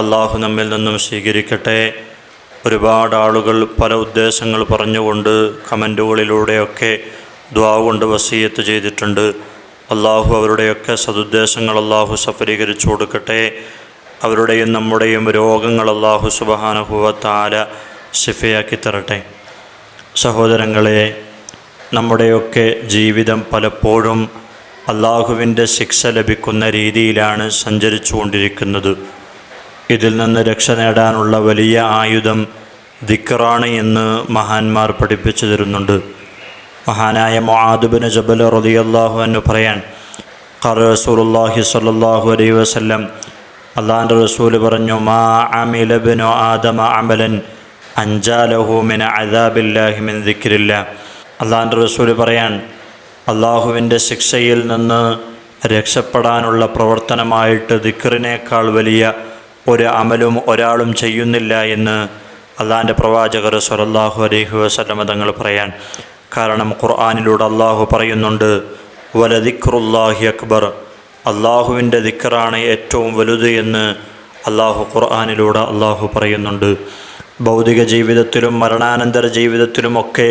അള്ളാഹു നമ്മിൽ നിന്നും സ്വീകരിക്കട്ടെ. ഒരുപാട് ആളുകൾ പല ഉദ്ദേശങ്ങൾ പറഞ്ഞുകൊണ്ട് കമന്റുകളിലൂടെയൊക്കെ ദ്വാ കൊണ്ട് വസീയത്ത് ചെയ്തിട്ടുണ്ട്. അള്ളാഹു അവരുടെയൊക്കെ സതുദ്ദേശങ്ങൾ അള്ളാഹു സഫലീകരിച്ചു കൊടുക്കട്ടെ. അവരുടെയും നമ്മുടെയും രോഗങ്ങൾ അള്ളാഹു സുബഹാനുഭവത്താല ശിഫയാക്കി തരട്ടെ. സഹോദരങ്ങളെ നമ്മുടെയൊക്കെ ജീവിതം പലപ്പോഴും അള്ളാഹുവിന്റെ ശിക്ഷ ലഭിക്കുന്ന രീതിയിലാണ് സഞ്ചരിച്ചു കൊണ്ടിരിക്കുന്നത് ഇതിൽ നിന്ന് രക്ഷ നേടാനുള്ള വലിയ ആയുധം ദിക്കറാണ് എന്ന് മഹാന്മാർ പഠിപ്പിച്ചു തരുന്നുണ്ട്. മഹാനായ മൊഹാദുബിന് ജബൽ റളിയല്ലാഹു എന്ന് പറയാൻ ഖർ റസൂലുള്ളാഹി സ്വല്ലല്ലാഹു അലൈഹി വസല്ലം അള്ളാഹിന്റെ റസൂൽ പറഞ്ഞു മാ അമിലബിനോ ആദമ അമലൻ അഞ്ചാലഹു അദാബില്ലാഹിമിൻ അദാബില്ലാഹി മിൻ ദിക്രില്ല. അള്ളാഹിന്റെ റസൂൽ പറയാൻ അള്ളാഹുവിന്റെ ശിക്ഷയിൽ നിന്ന് രക്ഷപ്പെടാനുള്ള പ്രവർത്തനമായിട്ട് ദിക്റിനേക്കാൾ വലിയ ഒരു അമലും ഒരാളും ചെയ്യുന്നില്ല എന്ന് അള്ളാഹിന്റെ പ്രവാചകർ സുലല്ലാഹു അലൈഹി വസല്ലമ തങ്ങൾ പറയാൻ കാരണം ഖുർആാനിലൂടെ അള്ളാഹു പറയുന്നുണ്ട് വലദിക്റുല്ലാഹി അക്ബർ. അള്ളാഹുവിന്റെ ദിക്കറാണ് ഏറ്റവും വലുത് എന്ന് അള്ളാഹു ഖുർആാനിലൂടെ അള്ളാഹു പറയുന്നുണ്ട്. ഭൗതിക ജീവിതത്തിലും മരണാനന്തര ജീവിതത്തിലുമൊക്കെ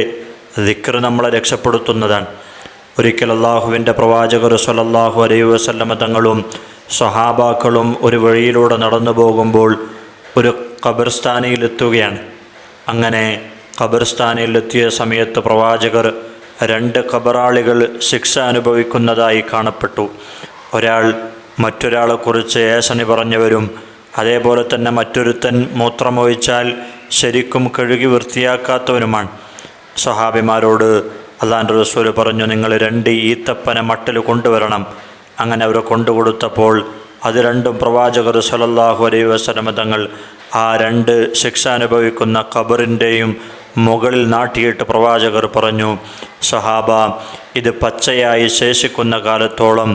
ദിക്കർ നമ്മളെ രക്ഷപ്പെടുത്തുന്നതാണ്. ഒരിക്കൽ അള്ളാഹുവിന്റെ പ്രവാചകർ സുലല്ലാഹു അലൈഹി വസല്ലമ തങ്ങളും സ്വഹാബാക്കളും ഒരു വഴിയിലൂടെ നടന്നു പോകുമ്പോൾ ഒരു ഖബർസ്ഥാനയിലെത്തുകയാണ്. അങ്ങനെ ഖബർസ്ഥാനയിലെത്തിയ സമയത്ത് പ്രവാചകർ രണ്ട് ഖബറാളികൾ ശിക്ഷ അനുഭവിക്കുന്നതായി കാണപ്പെട്ടു. ഒരാൾ മറ്റൊരാളെക്കുറിച്ച് ഏഷണി പറഞ്ഞവരും അതേപോലെ തന്നെ മറ്റൊരുത്തൻ മൂത്രമൊഴിച്ചാൽ ശരിക്കും കഴുകി വൃത്തിയാക്കാത്തവനുമാണ്. സ്വഹാബിമാരോട് അള്ളാൻ റസൂൽ പറഞ്ഞു നിങ്ങൾ രണ്ട് ഈത്തപ്പന മട്ടിൽ കൊണ്ടുവരണം. അങ്ങനെ അവരെ കൊണ്ടുകൊടുത്തപ്പോൾ അത് രണ്ടും പ്രവാചകർ സലല്ലാഹു അലൈ വസ്ലമ തങ്ങൾ ആ രണ്ട് ശിക്ഷ അനുഭവിക്കുന്ന ഖബറിന്റെയും മുകളിൽ നാട്ടിയിട്ട് പ്രവാചകർ പറഞ്ഞു സഹാബ ഇത് പച്ചയായി ശേഷിക്കുന്ന കാലത്തോളം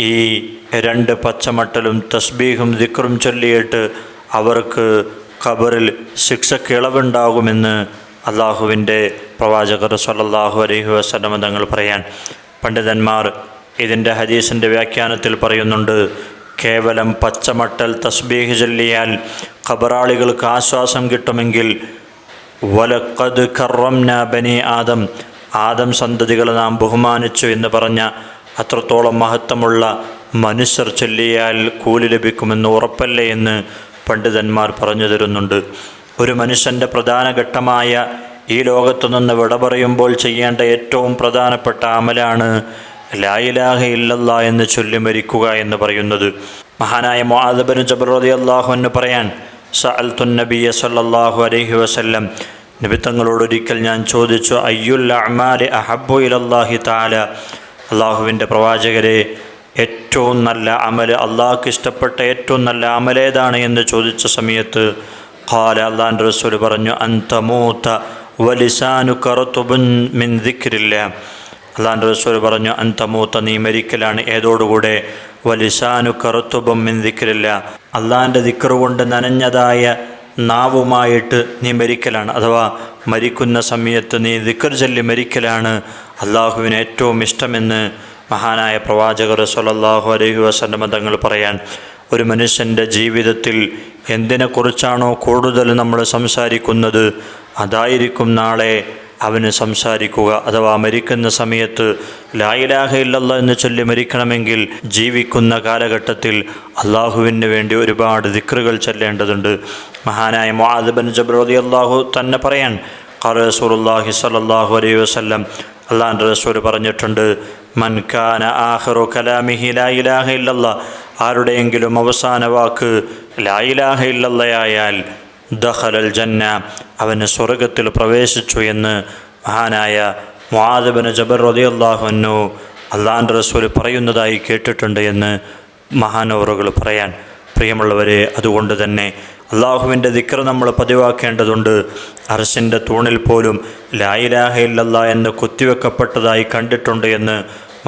ഈ രണ്ട് പച്ചമട്ടലും തസ്ബീഹും ദിക്റും ചൊല്ലിയിട്ട് അവർക്ക് ഖബറിൽ ശിക്ഷയ്ക്ക് ഇളവുണ്ടാകുമെന്ന് അള്ളാഹുവിന്റെ പ്രവാചകർ സല്ലല്ലാഹു അലൈഹി വസ്ലമ തങ്ങൾ പറയാൻ. പണ്ഡിതന്മാർ ഇതിന്റെ ഹദീസിന്റെ വ്യാഖ്യാനത്തിൽ പറയുന്നുണ്ട് കേവലം പച്ചമട്ടൽ തസ്ബീഹ് ചൊല്ലിയാൽ ഖബറാളികൾക്ക് ആശ്വാസം കിട്ടുമെങ്കിൽ വലക്കത് കറംന ബനി ആദം ആദം സന്തതികളെ നാം ബഹുമാനിച്ചു എന്ന് പറഞ്ഞ അത്രത്തോളം മഹത്വമുള്ള മനുഷ്യർ ചൊല്ലിയാൽ കൂലി ലഭിക്കുമെന്ന് ഉറപ്പല്ലേ എന്ന് പണ്ഡിതന്മാർ പറഞ്ഞു തരുന്നുണ്ട്. ഒരു മനുഷ്യന്റെ പ്രധാന ഘട്ടമായ ഈ ലോകത്തു നിന്ന് വിട പറയുമ്പോൾ ചെയ്യേണ്ട ഏറ്റവും പ്രധാനപ്പെട്ട അമലാണ് ലായിലാഹ ഇല്ലല്ലാ എന്ന് ചൊല്ലി മരിക്കുക എന്ന് പറയുന്നത്. മഹാനായ മുആദബിന് ജബറോദി അള്ളാഹു എന്ന് പറയാൻ സഅൽത്തു നബിയ സല്ലല്ലാഹു അലൈഹി വസല്ലം നബിത്തങ്ങളോട് ഒരിക്കൽ ഞാൻ ചോദിച്ചു അയ്യുൽ അമാലി അഹബു ഇലല്ലാഹി താല അള്ളാഹുവിന്റെ പ്രവാചകരെ ഏറ്റവും നല്ല അമൽ അള്ളാഹ്ക്ക് ഇഷ്ടപ്പെട്ട ഏറ്റവും നല്ല അമലേതാണ് എന്ന് ചോദിച്ച സമയത്ത് ഖാല അള്ളാഹിന്റെ റസൂൽ പറഞ്ഞു അന്തമൂത്ത വലിസാനു കറുത്തുബുൻ മിൻ ദിക്രില്ല. അള്ളാഹിന്റെ റസൂൽ പറഞ്ഞു അന്തമൂത്ത നീ മരിക്കലാണ്. ഏതോടുകൂടെ? വലിസാനു കറുത്തുപം മിൻ അള്ളാന്റെ ദിക്കറുകൊണ്ട് നനഞ്ഞതായ നാവുമായിട്ട് നീ മരിക്കലാണ്. അഥവാ മരിക്കുന്ന സമയത്ത് നീ ദിക്കർ ചൊല്ലി മരിക്കലാണ്. അള്ളാഹുവിന് ഏറ്റവും ഇഷ്ടമെന്ന് മഹാനായ പ്രവാചകർ സൊല്ലാഹു അലഹി വസല്ലമ തങ്ങൾ പറയാൻ ഒരു മനുഷ്യന്റെ ജീവിതത്തിൽ എന്തിനെക്കുറിച്ചാണോ കൂടുതൽ നമ്മൾ സംസാരിക്കുന്നത്? അതായിരിക്കും നാളെ അവന് സംസാരിക്കുക. അഥവാ മരിക്കുന്ന സമയത്ത് ലായിലാഹ ഇല്ലല്ല എന്ന് ചൊല്ലി മരിക്കണമെങ്കിൽ ജീവിക്കുന്ന കാലഘട്ടത്തിൽ അള്ളാഹുവിന് വേണ്ടി ഒരുപാട് ദിക്റുകൾ ചൊല്ലേണ്ടതുണ്ട്. മഹാനായ മുഹാദബൻ ജബ്രോദി അള്ളാഹു തന്നെ പറയാൻ ഖാല സലല്ലാഹു അലൈ വസല്ലം. അള്ളാഹിന്റെ റസൂൽ പറഞ്ഞിട്ടുണ്ട് മൻ കാന ആഖിറു കലാമിഹി ലായിലാഹ ഇല്ലല്ല ആരുടെയെങ്കിലും അവസാന വാക്ക് ലായിലാഹ ഇല്ലല്ലയായാൽ ദഹലൽ ജന്ന അവന് സ്വർഗത്തിൽ പ്രവേശിച്ചു എന്ന് മഹാനായ മുഹാദബന് ജബർ റളിയല്ലാഹു അള്ളാൻ റസൂൽ പറയുന്നതായി കേട്ടിട്ടുണ്ട് എന്ന് മഹാനവറുകൾ പറയാൻ. പ്രിയമുള്ളവരെ അതുകൊണ്ട് തന്നെ അള്ളാഹുവിന്റെ ദിക്ർ നമ്മൾ പതിവാക്കേണ്ടതുണ്ട്. അർശിന്റെ തൂണിൽ പോലും ലായിലാഹ ഇല്ലല്ല എന്ന് കുത്തിവെക്കപ്പെട്ടതായി കണ്ടിട്ടുണ്ട് എന്ന്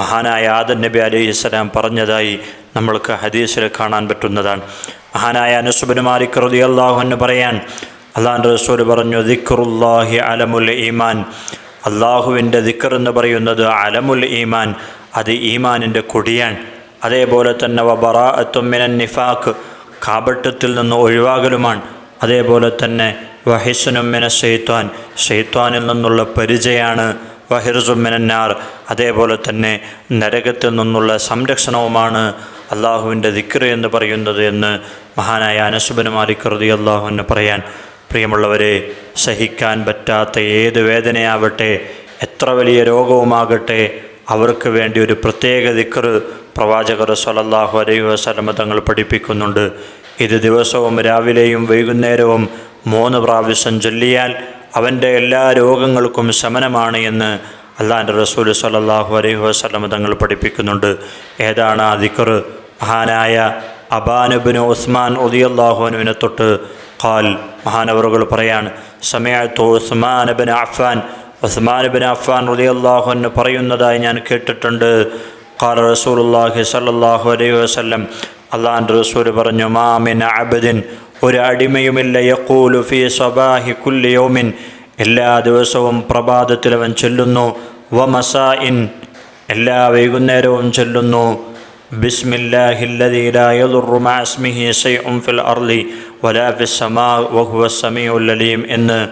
മഹാനായ ആദൻ നബി അലൈഹി ഇസ്ലാം പറഞ്ഞതായി നമ്മൾക്ക് ഹദീസിൽ കാണാൻ പറ്റുന്നതാണ്. മഹാനായ അനുസുബിന് മാലിക് റതി അള്ളാഹു എന്ന് പറയാൻ അള്ളാഹ് റസൂൽ പറഞ്ഞു ദിക്റുല്ലാഹി അലമുൽ ഈമാൻ. അള്ളാഹുവിന്റെ ദിക്കർ എന്ന് പറയുന്നത് അലമുൽ ഈമാൻ അത് ഈമാനിന്റെ കൊടിയാണ്. അതേപോലെ തന്നെ വബറാഅത്തുമിനൻ നിഫാഖ് കാപട്ടത്തിൽ നിന്ന് ഒഴിവാകലുമാണ്. അതേപോലെ തന്നെ വഹിസുനുമിന ഷെയ്ത്വാൻ ഷെയ്ത്വാനിൽ നിന്നുള്ള പരിചയമാണ് വഹിർസുമിനാർ അതേപോലെ തന്നെ നരകത്തിൽ നിന്നുള്ള സംരക്ഷണവുമാണ് അള്ളാഹുവിന്റെ ദിക്കർ എന്ന് പറയുന്നത് എന്ന് മഹാനായ അനസുബന് മാലിക്കറുതി അള്ളാഹുവിന് പറയാൻ പ്രിയമുള്ളവരെ സഹിക്കാൻ പറ്റാത്ത ഏത് വേദനയാവട്ടെ എത്ര വലിയ രോഗവുമാകട്ടെ അവർക്ക് വേണ്ടി ഒരു പ്രത്യേക ദിക്കർ പ്രവാചകർ സലല്ലാഹു അലൈഹി വസലമ തങ്ങൾ പഠിപ്പിക്കുന്നുണ്ട്. ഇത് ദിവസവും രാവിലെയും വൈകുന്നേരവും മൂന്ന് പ്രാവശ്യം ചൊല്ലിയാൽ അവന്റെ എല്ലാ രോഗങ്ങൾക്കും ശമനമാണ് എന്ന് അള്ളാന്റെ റസൂൽ സലല്ലാഹു അലൈഹി വസലമ തങ്ങൾ പഠിപ്പിക്കുന്നുണ്ട്. ഏതാണ് ആ ദിക്കർ മഹാനായ അബാനുബിന് ഉസ്മാൻ ഉദിയല്ലാഹുനുവിനെ തൊട്ട് ഖാൽ മഹാനവറുകൾ പറയാണ് സമയത്ത് ഉസ്മാനബിൻ അഫ്ഫാൻ. ഉസ്മാനബിൻ അഫ്ഫാൻ ഉദിയല്ലാഹുന് പറയുന്നതായി ഞാൻ കേട്ടിട്ടുണ്ട്. ഖാൽ റസൂലുള്ളാഹി സല്ലല്ലാഹു അലൈഹി വസല്ലം. അള്ളാന്റെ റസൂൽ പറഞ്ഞു മാമിൻ അബദിൻ. ഒരു അടിമയുമില്ല യഖൂലു ഫി സബാഹി കുല്ലി യൗമിൻ. എല്ലാ ദിവസവും പ്രഭാതത്തിൽ അവൻ ചൊല്ലുന്നു. വ മസാഇൻ. എല്ലാ വൈകുന്നേരവും ചൊല്ലുന്നു. ബിസ്മില്ലാഹില്ലദീ ലാ യദുറു ഉംഫിൽ ശൈഉൻ ഫിൽ അർളി. വലാ ഫിസ് സമാ വഹുവ സമീഉൽ അലീം എന്ന്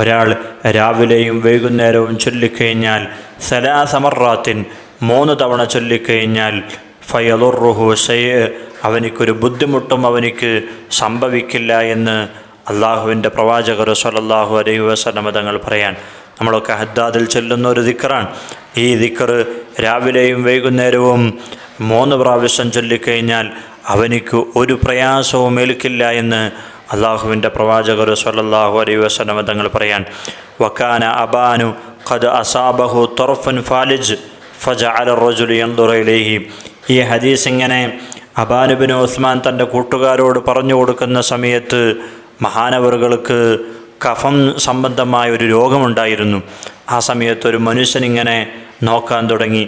ഒരാൾ രാവിലെയും വൈകുന്നേരവും ചൊല്ലിക്കഴിഞ്ഞാൽ സലാസമറാത്തിൻ മൂന്ന് തവണ ചൊല്ലിക്കഴിഞ്ഞാൽ ഫയലുറുഹു സയ്യ് അവനിക്കൊരു ബുദ്ധിമുട്ടും അവനിക്ക് സംഭവിക്കില്ല എന്ന് അള്ളാഹുവിന്റെ പ്രവാചകർ സലല്ലാഹു അലൈഹി വസല്ലമ തങ്ങൾ പറയാൻ. നമ്മളൊക്കെ ഹദ്ദാദിൽ ചൊല്ലുന്ന ഒരു ദിക്കറാണ്. ഈ ദിക്കർ രാവിലെയും വൈകുന്നേരവും മൂന്ന് പ്രാവശ്യം ചൊല്ലിക്കഴിഞ്ഞാൽ അവനിക്ക് ഒരു പ്രയാസവും ഏൽക്കില്ല എന്ന് അള്ളാഹുവിന്റെ പ്രവാചകർ സല്ലല്ലാഹു അലൈ വസല്ലമ തങ്ങൾ പറയാൻ വക്കാന അബാനു ഖദ് അസാബഹു തൊറഫൻ ഫാലിജ് ഫജ അല റജുലി എന്തുറയിലേഹി ഈ ഹദീസ് ഇങ്ങനെ അബാനുബിൻ ഉസ്മാൻ തന്റെ കൂട്ടുകാരോട് പറഞ്ഞു കൊടുക്കുന്ന സമയത്ത് മഹാനവറുകൾക്ക് കഫം സംബന്ധമായ ഒരു രോഗമുണ്ടായിരുന്നു. ആ സമയത്ത് ഒരു മനുഷ്യനിങ്ങനെ നോക്കാൻ തുടങ്ങി.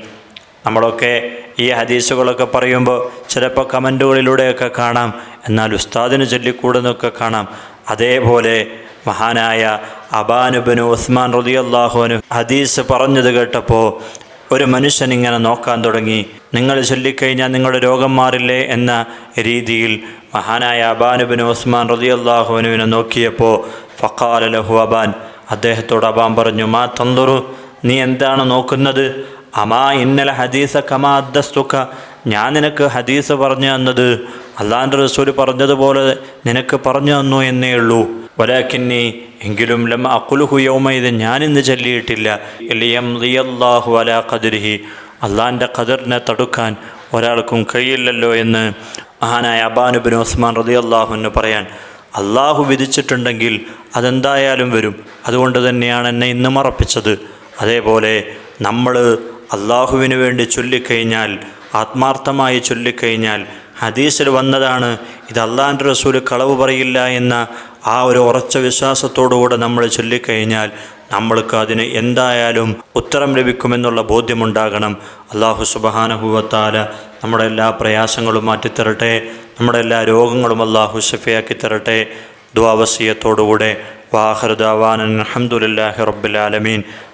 നമ്മളൊക്കെ ഈ ഹദീസുകളൊക്കെ പറയുമ്പോൾ ചിലപ്പോൾ കമന്റുകളിലൂടെയൊക്കെ കാണാം. എന്നാൽ ഉസ്താദിന് ചൊല്ലിക്കൂടുന്നൊക്കെ കാണാം. അതേപോലെ മഹാനായ അബാനുബിന് ഉസ്മാൻ റതിയല്ലാഹുവിന് ഹദീസ് പറഞ്ഞത് കേട്ടപ്പോൾ ഒരു മനുഷ്യൻ ഇങ്ങനെ നോക്കാൻ തുടങ്ങി. നിങ്ങൾ ചൊല്ലിക്കഴിഞ്ഞാൽ നിങ്ങളുടെ രോഗം മാറില്ലേ? എന്ന രീതിയിൽ മഹാനായ അബാനുബിൻ ഉസ്മാൻ റതിയല്ലാഹുവിനുവിനെ നോക്കിയപ്പോൾ ഫക്കാല ലഹു അബാൻ. അദ്ദേഹത്തോട് അബാൻ പറഞ്ഞു മാ തന്തുറു നീ എന്താണ് നോക്കുന്നത്? അമാ ഇന്നല ഹദീസ കമാ അദ്ദസ്തുക്ക ഞാൻ നിനക്ക് ഹദീസ് പറഞ്ഞു തന്നത്. അള്ളാന്റെ റസൂൽ പറഞ്ഞതുപോലെ നിനക്ക് പറഞ്ഞു തന്നു എന്നേ ഉള്ളൂ. വലാക്കിന്നി എങ്കിലും ലം അക്കുലുഹു യൗമ ഞാനിന്ന് ചൊല്ലിയിട്ടില്ല. ലിയം റിയല്ലാഹു അല ഖദരിഹി. അള്ളാന്റെ ഖദറിനെ തടുക്കാൻ ഒരാൾക്കും കഴിയില്ലല്ലോ എന്ന് മഹാനായ അബാനുബിൻ ഉസ്മാൻ റതി അള്ളാഹുവിന് പറയാൻ അള്ളാഹു വിധിച്ചിട്ടുണ്ടെങ്കിൽ അതെന്തായാലും വരും. അതുകൊണ്ട് തന്നെയാണ് എന്നെ ഇന്ന് മറപ്പിച്ചത് അതേപോലെ നമ്മൾ അള്ളാഹുവിന് വേണ്ടി ചൊല്ലിക്കഴിഞ്ഞാൽ ആത്മാർത്ഥമായി ചൊല്ലിക്കഴിഞ്ഞാൽ ഹദീസിൽ വന്നതാണ് ഇത് അള്ളാന്റെ റസൂൽ കളവ് പറയില്ല എന്ന ആ ഒരു ഉറച്ച വിശ്വാസത്തോടുകൂടെ നമ്മൾ ചൊല്ലിക്കഴിഞ്ഞാൽ നമ്മൾക്ക് അതിന് എന്തായാലും ഉത്തരം ലഭിക്കുമെന്നുള്ള ബോധ്യമുണ്ടാകണം. അള്ളാഹു സുബഹാനഹുവത്താല നമ്മുടെ എല്ലാ പ്രയാസങ്ങളും മാറ്റിത്തരട്ടെ നമ്മുടെ എല്ലാ രോഗങ്ങളും അള്ളാഹു ഷഫിയാക്കി തരട്ടെ. ദ്വാവസീയത്തോടുകൂടെ വാഹർദാവാനൻ അലഹമുല്ലാഹി റബ്ബുലാലമീൻ